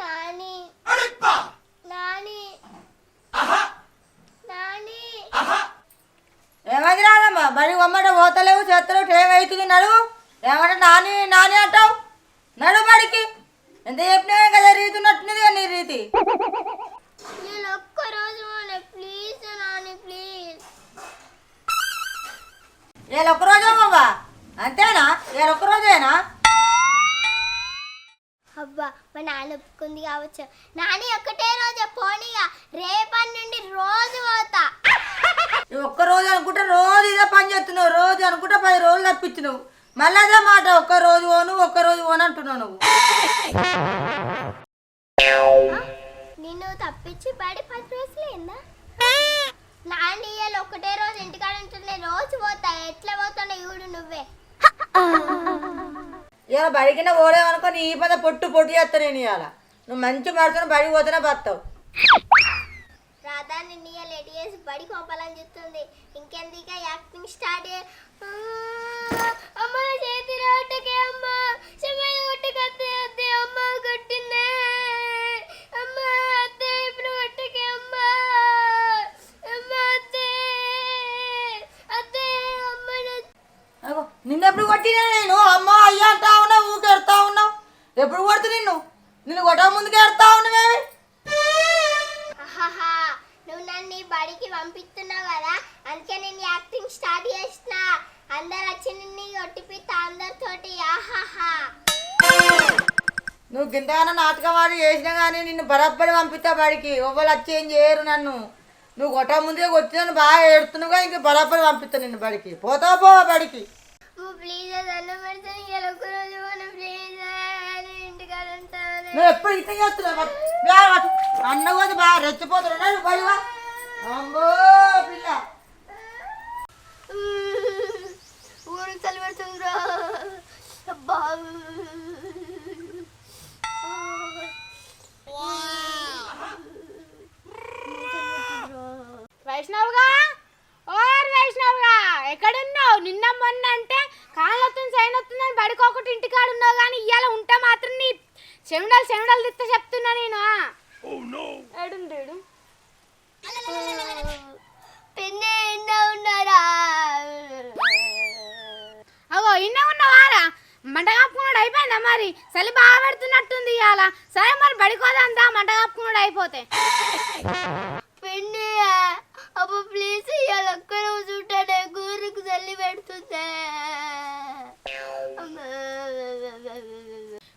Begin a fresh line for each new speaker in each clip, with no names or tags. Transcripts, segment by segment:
నాని. నాని. నాని.
ఏమైంది రాదమ్మా బడి ఒమ్మట పోతలేవు చేత్తలేవు టైం అవుతుంది నడువు? ఏమంటే నాని నాని అంటావు? నడు బడికి ఎంత చెప్పినా కదా రీతున్నట్టున్నది నీ రీతి.
నేను ఒక్క రోజు ప్లీజ్ నాని ప్లీజ్.
ఇవాళ ఒక్కరోజే బాబా అంతేనా? ఇవాళ ఒక్కరోజేనా?
అబ్బా మా నాన్న ఒప్పుకుంది కావచ్చు. నాని ఒక్కటే రోజు పోనీగా రేపటి నుండి రోజు పోతా.
ఈ ఒక్క రోజు అనుకుంటే రోజు ఇదే పని చేస్తున్నావు. రోజు అనుకుంటే పది రోజులు తప్పించినావు. మళ్ళీ అదే మాట ఒక్క రోజు పోను ఒక్క రోజు పోను అంటున్నావు నువ్వు.
నిన్ను తప్పించి పడి పది రోజులైందా నాని ఇవాళ ఒకటే రోజు ఇంటికాడ ఉంటుండే. రోజు పోతా. ఎట్లా పోతానో చూడు నువ్వే.
ఇలా బడికిన పోలేమనుకో నీ పద పొట్టు పొట్టు చేస్తా నేను ఇవాళ. నువ్వు మంచి మడుతున్న బడికి పోతేనే బతావు
రాధా నిన్ను ఇవాళ ఎటు చేసి బడి కోపాలని చెప్తుంది ఇంకెందుక యాక్టింగ్ స్టార్ట్ అమ్మ
ఎప్పుడు కొడుతు నిన్ను? నిన్ను కొట్ట ముందుకే ఎడతా ఉన్నావేమి
ఆహాహా నువ్వు నన్ను ఈ బడికి పంపిస్తున్నావు కదా? అందుకే నేను యాక్టింగ్ స్టార్ట్ చేసిన. అందరు వచ్చి నిన్ను కొట్టిపిస్తా అందరితోటి ఆహాహా.
నువ్వు గింతగానో నాటకం ఆడి చేసినా కానీ నిన్ను బరబ్బడి పంపిస్తా బడికి. ఎవ్వరు వచ్చి ఏం చేయరు నన్ను. నువ్వు కొట్ట ముందుగా కొట్టినాను బాగా ఏడుతున్నావుగా ఇంక బరబ్బడి పంపిస్తా నిన్ను బడికి. పోతావు పోవా బడికి?
నువ్వు ప్లీజ్ దండం పెడతాను రోజు పోను ప్లీజ్
నువ్వు ఎప్పుడు ఇంత చేస్తున్నావు? అన్న కూడా బాగా రెచ్చిపోతున్నాడు బడివా అమ్మో పిల్ల.
ఊరు చలి పెడుతుందిరా
ఓర్ వైష్ణవ్గా ఎక్కడున్నావు నిన్న మొన్న అంటే కాళ్ళొత్తుంది సైన్ వస్తుందని బడికోకటి ఇంటికాడ ఉన్నావు కానీ ఇవాళ ఉంటే మాత్రం నీ చెవిడలు చెవిడలు తిత్త చెప్తున్నా నేను ఏడుండేడు
పిన్ని ఎన్నో ఉన్నారా
అగో ఇన్న ఉన్నవారా మంట కప్పుకున్నాడు అయిపోయిందా మరి? చలి బాగా పెడుతున్నట్టుంది ఇవాళ సరే మరి బడికోదంతా మంట కప్పుకున్నాడు అయిపోతే.
పిన్ని అబ్బా ప్లీజ్ ఇవాళ ఒక్క రోజు ఉంటాడే గూరుకు చల్లి పెడుతుందే.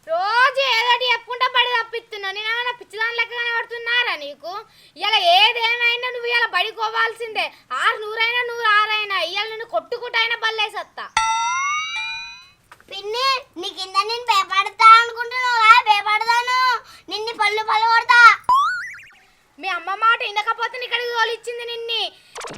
రోజు ఏదోటి చెప్పుకుంటా పడి తప్పిస్తున్నావు నేను ఏమైనా పిచ్చిదాని లెక్క కనబడుతున్నారా నీకు? ఇలా ఏదేమైనా నువ్వు ఇలా పడికోవాల్సిందే ఆరు నూరైనా నూరు ఆరైనా. ఇవాళ నిన్ను కొట్టుకుంటైనా బల్లేసత్తా.
పిన్ని నీ కింద నేను భయపడతా అనుకుంటున్నావా భయపడతాను నిన్ను పళ్ళు పళ్ళు కొడతా
మీ అమ్మ మాట వినకపోతే ఇక్కడికి తోలిచ్చింది నిన్ని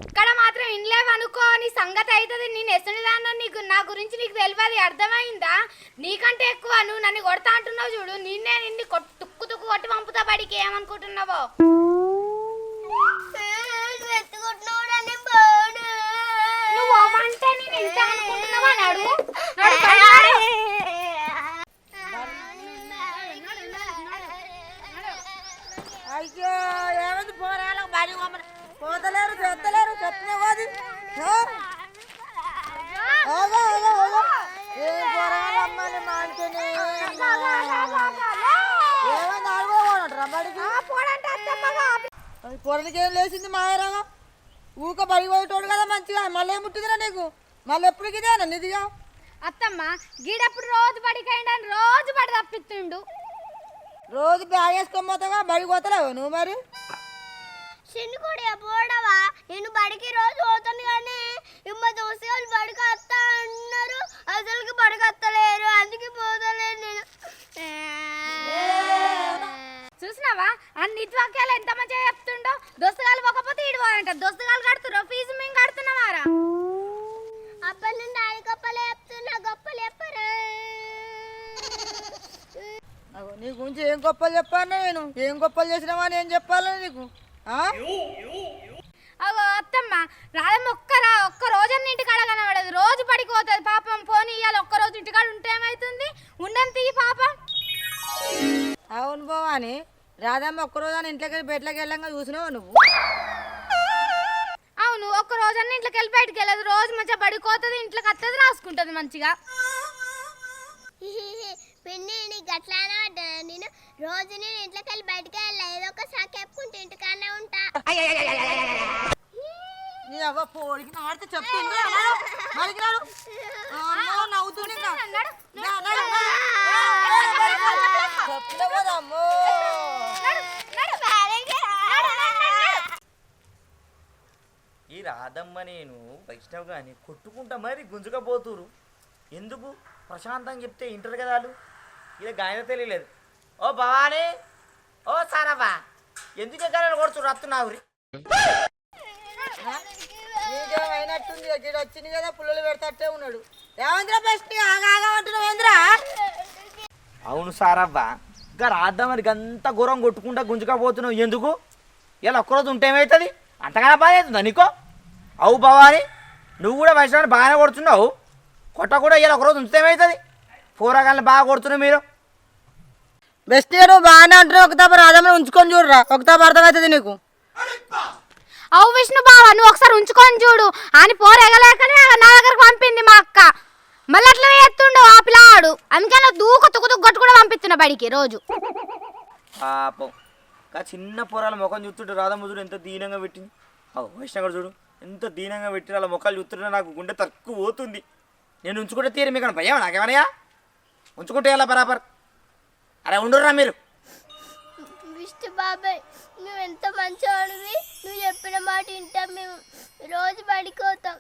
ఇక్కడ మాత్రం వినలేవు అనుకో నీ సంగతి అవుతుంది నేను ఎసనిదాన్నో నీకు నా గురించి నీకు తెలియదు అర్థమైందా నీకంటే ఎక్కువ నువ్వు నన్ను కొడతా అంటున్నావు చూడు నిన్నే నిన్ను కొట్టు తుక్కు తుక్కు కొట్టి పంపుతా బడికి ఏమనుకుంటున్నావో నడు.
అయ్యో ఏమైంది? పోరాలకు బడి పోతలేరు చెత్తలేరు చెత్తనే పోది. ఏం పోరాలమ్మని మాంటనే ఏమైంది? ఆడుకోమంటారా బడికి పొరలకి లేచింది మాయరాగా ఊక బడి పోయేటోడు కదా మంచిగా. మళ్ళీ ఏం ముట్టిందిరా నీకు? మళ్ళీ ఎప్పుడు ఇదేనా నిదిగా
అత్తమ్మ గీడప్పుడు రోజు బడికైండని రోజు బడి తప్పిస్తుండు.
రోజు బ్యాగ్ వేసుకొని పోతావా? బడికి పోతలేవు నువ్వు మరి?
చిన్న కూడా పోడవా? నేను బడికి రోజు పోతాను కానీ ఇమ్మ దోస్తు వాళ్ళు బడికి వస్తా అన్నారు. అసలుకి బడికి వస్తలేరు అందుకే పోతలేను నేను.
చూసినావా? అన్ని ఇటువాక్యాలు ఎంత మంచిగా చెప్తుండో? దోస్తుగాలు పోకపోతే ఈడు పోయంట దోస్తుగాలు కడుతురో ఫీజు మేము కడుతున్నామారా?
అప్పటి నుండి ఆడి గొప్పలు చెప్తున్నా గొప్పలు చెప్పరు
అగో, నీ గురించి ఏం గొప్పలు చెప్పాను నేను? ఏం గొప్పలు చేసినావా అని ఏం చెప్పాలని నీకు?
అగో అత్తమ్మ రాదమ్మ ఒక్కరా ఒక్క రోజు ఇంటికాడ కనబడదు. రోజు పడిపోతుంది పాపం పోనీ ఇవాళ ఒక్క రోజు ఇంటికాడ ఉంటే ఏమవుతుంది ఉండని తీయి పాపం.
అవును బావ కానీ రాధమ్మ ఒక్కరోజు అని ఇంట్లోకి బెడ్లోకి వెళ్ళంగా చూసినావు నువ్వు?
ఒక్క రోజన్నా ఇంట్లోకి వెళ్ళి బయటికి వెళ్ళదు. రోజు మంచిగా బడిపోతుంది ఇంట్లోకి వస్తుంది రాసుకుంటుంది మంచిగా.
పిన్ని నీకు అట్లానే పడ్డా నేను రోజు నేను ఇంట్లోకి వెళ్ళి బయటకు వెళ్ళా. ఏదో ఒక సాకి చెప్పుకుంటే ఇంటికానే ఉంటా.
పోడికి నాడితే
రాధమ్మ నేను వైష్ణవ్ కానీ కొట్టుకుంటా మరి గుంజుకపోతురు. ఎందుకు? ప్రశాంతంగా చెప్తే ఇంటారు కదా వాళ్ళు. ఇలా గాయన తెలియలేదు. ఓ భవానీ ఓ సారవ్వ ఎందుకు ఎక్కడ కొడుతురు రత్తున్నావు
నీకేమైనట్టుంది? ఇక్కడ వచ్చింది కదా పుల్లలు పెడతట్టే ఉన్నాడు. ఏమందిరా బెస్ట్? ఆగా ఆగా అంటున్నావు ఏంద్రా?
అవును సారవ్వ. ఇంకా రాద్దామని అంత ఘోరం కొట్టుకుంటా గుంజుకపోతున్నావు. ఎందుకు? ఇలా ఒక్కరోజు ఉంటే ఏమవుతుంది అంతగానే బాధ అవుతుందా నీకో? అవు భవాని నువ్వు కూడా వైష్ణవాన్ని బాగానే కొడుతున్నావు. కొట్ట కూడా ఇలా ఒకరోజు ఉంచితే ఏమవుతుంది పూరగాళ్ళని బాగా కొడుతున్నావు మీరు.
బెస్ట్ నువ్వు బాగానే అంటున్నావు ఒక తప్ప రాధమ్మని ఉంచుకొని చూడరా ఒక తప్ప అర్థమవుతుంది నీకు.
అవు విష్ణు బావ నువ్వు ఒకసారి ఉంచుకొని చూడు. అని పోరు ఎగలేకనే నా దగ్గరకు పంపింది మా అక్క. మళ్ళీ అట్లనే ఎత్తుండు ఆ పిల్లాడు. అందుకని దూకు తుక్కు తుక్కు కొట్టు కూడా పంపిస్తున్నా బడికి రోజు.
పాపం. కా చిన్న పొరాల ముఖం చూస్తుంటే రాధమ్మ చూడు ఎంత దీనంగా పెట్టింది. అవు వైష్ణవ్ చూడు. ఎంత దీనంగా పెట్టి వాళ్ళ ముఖాలు చూస్తుంటే నాకు గుండె తక్కువ పోతుంది. నేను ఉంచుకుంటే తీరు మీకు భయం నాకేమనయా ఉంచుకుంటే ఎలా బరాబర్? అరే ఉండుర్రా మీరు.
విష్ణు బాబాయ్ నువ్వు ఎంత మంచివాడివి నువ్వు చెప్పిన మాట వింటాం మేము. రోజు పడిపోతాం.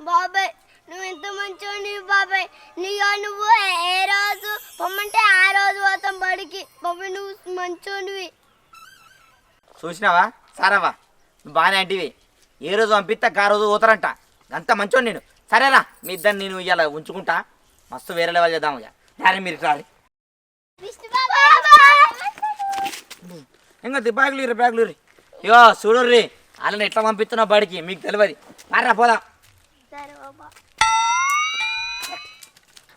బాబాయ్ నువ్వు ఎంత మంచివాడివి బాబాయ్? నీయో నువ్వు ఏ- రోజు పొమ్మంటే ఆ రోజు పోతాం బడికి. బాబాయ్ నువ్వు మంచోనివి
చూసినావా? నువ్వు బాగానే అంటివి ఏ రోజు పంపిస్తా ఆ రోజు పోతారంట. అంత మంచోడు నేను. సరేరా మీ ఇద్దరు నేను ఇవాళ ఉంచుకుంటా. మస్తు వేరే లెవెల్ చేద్దాం ఇక. దాని మీరు రాలి ఇంకా బ్యాగులు ఇర్రి బ్యాగులు ఇర్రి. ఇగో చూడుర్రి. వాళ్ళని ఎట్లా పంపిస్తున్నావు బడికి? మీకు తెలియదు పారా పోదాం.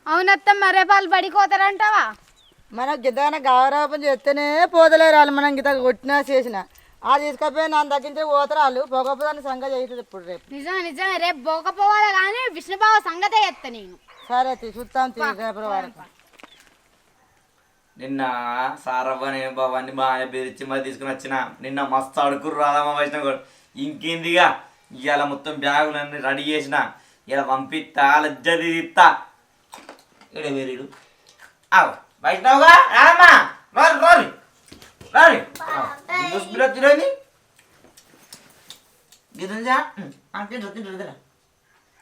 అవునత్తమ్మ వాళ్ళు బడికి పోతారంటావా?
మనకు గిద్దగానే గావరాపం చేస్తేనే పోతలేరు వాళ్ళు. మనం గిత కొట్టినా చేసిన. ఆ తీసుకపోయి నా తగ్గించే పోతారు వాళ్ళు పోకపోతే సంగతి అవుతుంది ఇప్పుడు రేపు.
నిజమే నిజమే రేపు పోకపోవాలి కానీ విష్ణుబావ సంగతే ఎత్తా నేను.
సరే చూస్తాం తీ, రేపటి వరకు
నిన్న సారవ్వ నేను బాబాన్ని బాగానే బెదిరించి మరి తీసుకుని వచ్చిన. నిన్న మస్తు అడుకురు రాదమ్మ వైష్ణవ్ గారు. ఇంకేందిగా? ఇవాళ మొత్తం బ్యాగులన్నీ రెడీ చేసిన. ఇలా పంపిస్తా లజ్జది ఇస్తా ఇడే వేరేడు ఆవు వైష్ణవ్గా రాదమ్మా రారు రారు. వచ్చింది గిదంజా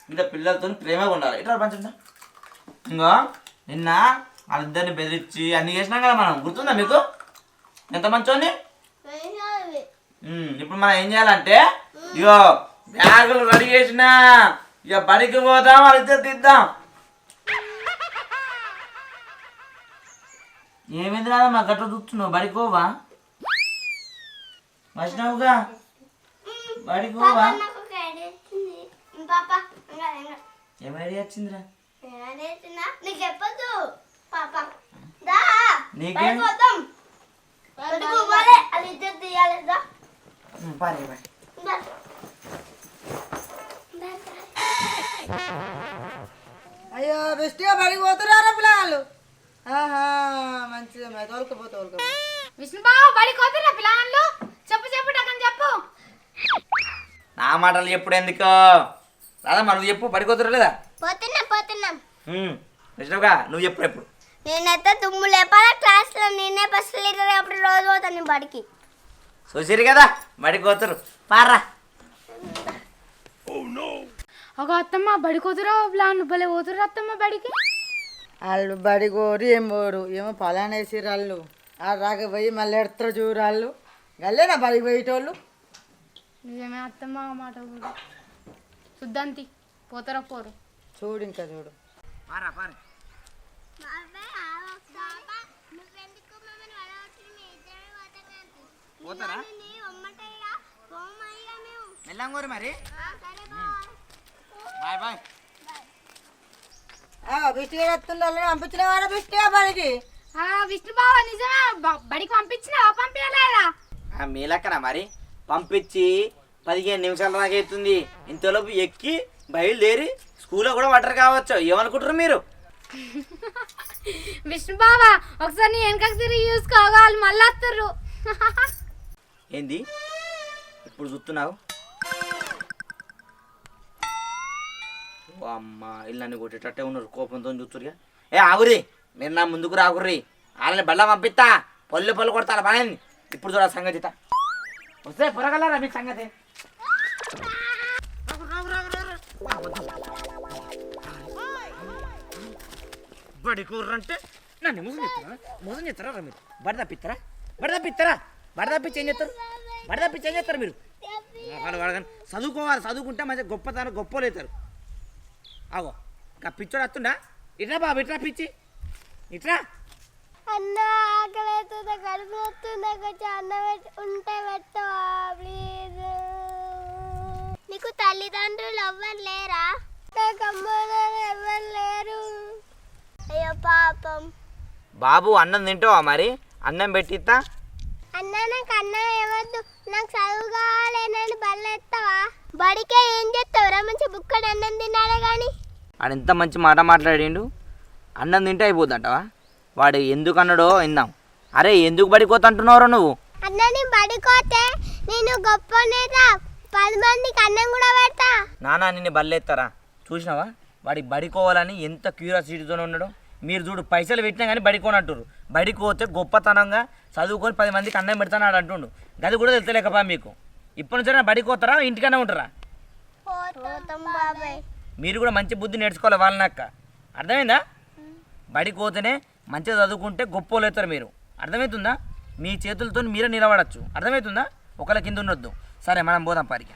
ఇంకా పిల్లలతో ప్రేమగా ఉండాలి. ఇట్లా పంచుందా? ఇంకా నిన్న వాళ్ళిద్దరిని బెదిరించి అన్ని చేసినాం కదా మనం. గుర్తుందా మీకు? ఎంత మంచోని ఇప్పుడు మనం ఏం చేయాలంటే ఇగో బ్యాగులు రెడీ చేసిన. ఇక బడికి పోదాం వాళ్ళిద్దరు తీద్దాం ఏమైంది రాదా మా గట్ల చూస్తున్నావు. బడికి పోవా? వచ్చినావుగా బడికి పోవా?
నాకు ఒక ఐడియా వచ్చింది పాప ఇంకా ఇంకా
ఏం ఐడియా వచ్చిందిరా
నీకు
పారే.
అయ్యో బెస్ట్గా బడికి పోతున్నారా పిల్లలు? తోలుకపో. తోలుకపో
బడికి పిల్లలు చెప్పు చెప్పు టకని చెప్పు.
నా మాటలు చెప్పుడు ఎందుకో? రాదా నువ్వు చెప్పు పడిపోతురు లేదా?
పోతున్నాం పోతున్నాం.
విష్ణుగా నువ్వు చెప్పు ఎప్పుడు.
నేనైతే దుమ్ము లేపాల క్లాస్లో నేనే బస్ లీటర్ అప్పుడు రోజు పోతాను బడికి.
చూసిరు కదా బడికి పోతురు పారా
ఒక అత్తమ్మ బడికి పోతురా ప్లాన్ భలే పోతురా అత్తమ్మ బడికి.
వాళ్ళు బడి కోరు ఏం పోరు ఏమో పలానా వేసిర్రు వాళ్ళు ఆ రాక పోయి మళ్ళీ ఎడతారు చూరు వాళ్ళు గల్లేనా బడికి పోయేటోళ్ళు?
నిజమే అత్తమ్మ మాట కూడా. శుద్ధాంతి పోతారా పోరు.
చూడు ఇంకా చూడు.
పారా పారా. పోతారా? మరి. Bye bye.
బడికి?
విష్ణు బావ నిజమే? బ- బడికి పంపించినావా? పంపించలేదా?
ఆ మీలక్కన మరి? పంపించి పదిహేను నిమిషాల దాకా అవుతుంది ఇంతలోపు ఎక్కి బయలుదేరి స్కూల్లో కూడా వాటర్ కావచ్చు. ఏమనుకుంటారు మీరు?
విష్ణు బావ ఒకసారి నీ వెనకకి తిరిగి చూసుకోవాలి. మళ్ళీ వస్తుర్రు
ఏంది? ఇప్పుడు చూస్తున్నావు? అమ్మ ఇల్లు నన్ను కొట్టేటట్టే ఉన్నారు కోపంతో చూస్తురుగా ఏ ఆగురి మీరు నా ముందుకు రాగుర్రి వాళ్ళని బల్ల పంపిస్తా పళ్ళు పళ్ళు కొడతారు పని ఇప్పుడు చూడ సంగతి వస్తే పొరగలరా మీ సంగతి? బడి కూర్రంటే నన్ను ముసం చెప్తారా మోసం చెప్తారా రా మీరు? బడి తప్పిస్తారా? బడి తప్పిస్తారా? బడి తప్పించి ఏం చేస్తారు? బడి తప్పించి ఏం చేస్తారు మీరు? వాళ్ళు చదువుకోవాలి చదువుకుంటే మంచిగా గొప్పతనం గొప్పలు అవుతారు. ఆగో. ఇంకా పిచ్చోడు వస్తుండా? ఇట్రా బాబు ఇట్రా పిచ్చి. ఇట్రా.
అన్న ఆకలి అవుతుంది కడుపు వస్తుంది కొంచెం అన్నం పెట్- ఉంటే పెట్టవా ప్లీజ్ నీకు తల్లిదండ్రులు ఎవ్వరు లేరా? నాకు అమ్మ నాన్న ఎవ్వరు లేరు. అయ్యో పాపం.
బాబు అన్నం తింటావా మరి? అన్నం పెట్టిస్తా.
అన్న నాకు అన్నం ఇవ్వద్దు నాకు చదువు కావాలి బల్లెత్తావా? బడికే ఏం చేస్తావురా మంచి బుక్కడు అన్నం తినాలి
వాడు ఎంత మంచి మాట మాట్లాడిండు? అన్నం తింటే అయిపోద్దంటవా వాడు ఎందుకు అన్నాడో విందాం. అరే ఎందుకు పడిపోతుంటున్నావు నువ్వు?
అన్న నేను బడికోతే నేను గొప్ప నేత పది మందికి అన్నం కూడా పెడతా.
నానా నిన్ను బల్లెత్తారా? చూసినావా? వాడి బడికోవాలని ఎంత క్యూరియాసిటీతో ఉన్నాడో. మీరు చూడు పైసలు పెట్టినా కానీ బడికోనంటారు బడికోతే గొప్పతనంగా చదువుకొని పది మందికి అన్నం పెడతానాడు అంటుండు. గది కూడా తెలుతలేకపా మీకు. ఇప్పటి నుంచి బడికోతారా ఇంటికనే ఉంటారా?
పోతాం బాబాయ్.
మీరు కూడా మంచి బుద్ధి నేర్చుకోవాలి వాళ్ళనక్క. అర్థమైందా? బడికి పోతేనే మంచిగా చదువుకుంటే గొప్ప అవుతారు మీరు. అర్థమవుతుందా? మీ చేతులతో మీరే నిలబడచ్చు. అర్థమవుతుందా? ఒకళ్ళ కింద ఉండొద్దు. సరే మనం పోదాం పారికి.